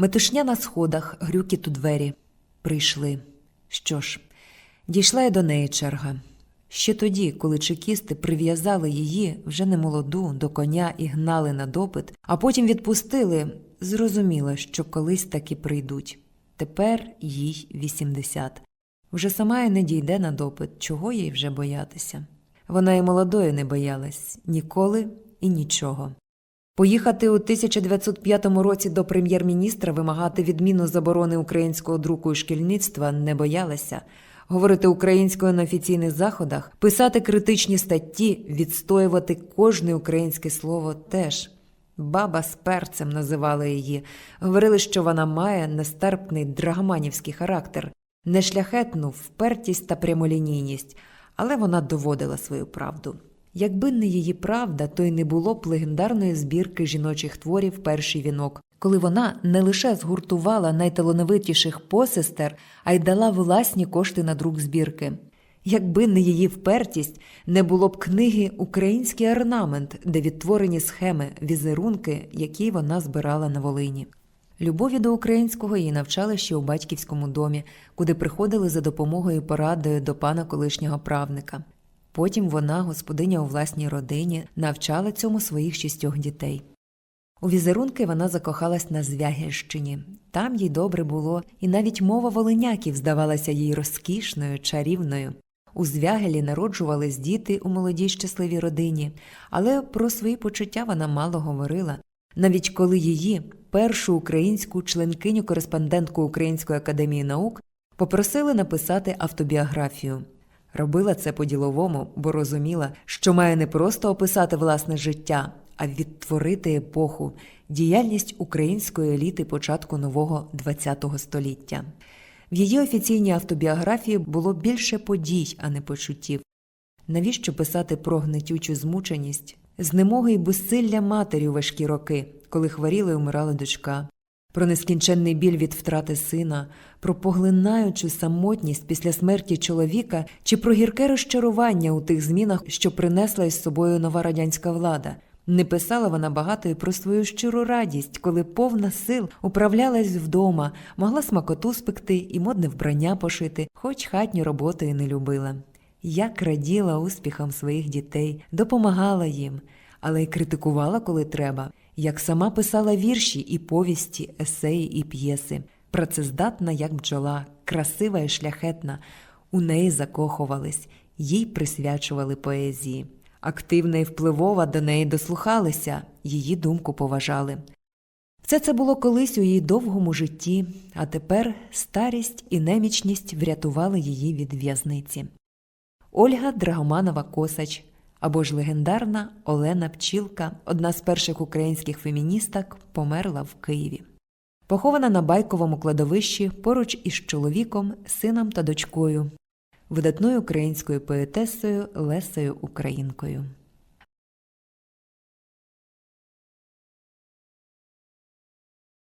Метушня на сходах, грюкіт у двері. Прийшли. Що ж, дійшла й до неї черга. Ще тоді, коли чекісти прив'язали її, вже не молоду, до коня і гнали на допит, а потім відпустили, зрозуміла, що колись таки прийдуть. Тепер їй 80. Вже сама й не дійде на допит, чого їй вже боятися. Вона і молодою не боялась ніколи і нічого. Поїхати у 1905 році до прем'єр-міністра вимагати відміну заборони українського друку і шкільництва не боялася. Говорити українською на офіційних заходах, писати критичні статті, відстоювати кожне українське слово теж. Баба з перцем називали її. Говорили, що вона має нестерпний драгоманівський характер, нешляхетну впертість та прямолінійність, але вона доводила свою правду. Якби не її правда, то й не було б легендарної збірки жіночих творів Перший вінок, коли вона не лише згуртувала найталановитіших посестер, а й дала власні кошти на друк збірки. Якби не її впертість, не було б книги Український орнамент, де відтворені схеми, візерунки, які вона збирала на Волині. Любові до українського її навчали ще у батьківському домі, куди приходили за допомогою і порадою до пана колишнього правника. Потім вона, господиня у власній родині, навчала цьому своїх шістьох дітей. У візерунки вона закохалась на Звягільщині. Там їй добре було, і навіть мова волиняків здавалася їй розкішною, чарівною. У Звягелі народжувались діти у молодій щасливій родині, але про свої почуття вона мало говорила. Навіть коли її, першу українську членкиню кореспондентку Української академії наук, попросили написати автобіографію. Робила це по-діловому, бо розуміла, що має не просто описати власне життя, а відтворити епоху, діяльність української еліти початку нового ХХ століття. В її офіційній автобіографії було більше подій, а не почуттів. Навіщо писати про гнетючу змученість, знемоги й безсилля матері у важкі роки, коли хворіла й умирала дочка, про нескінченний біль від втрати сина, про поглинаючу самотність після смерті чоловіка чи про гірке розчарування у тих змінах, що принесла із собою нова радянська влада. Не писала вона багато і про свою щиру радість, коли повна сил управлялась вдома, могла смакоту спекти і модне вбрання пошити, хоч хатню роботу і не любила. Як раділа успіхам своїх дітей, допомагала їм, але й критикувала, коли треба, як сама писала вірші і повісті, есеї і п'єси, працездатна, як бджола, красива і шляхетна, у неї закохувались, їй присвячували поезії. Активна і впливова до неї дослухалися, її думку поважали. Все це було колись у її довгому житті, а тепер старість і немічність врятували її від в'язниці. Ольга Драгоманова Косач або ж легендарна Олена Пчілка, одна з перших українських феміністок, померла в Києві. Похована на байковому кладовищі поруч із чоловіком, сином та дочкою, видатною українською поетесою Лесею Українкою.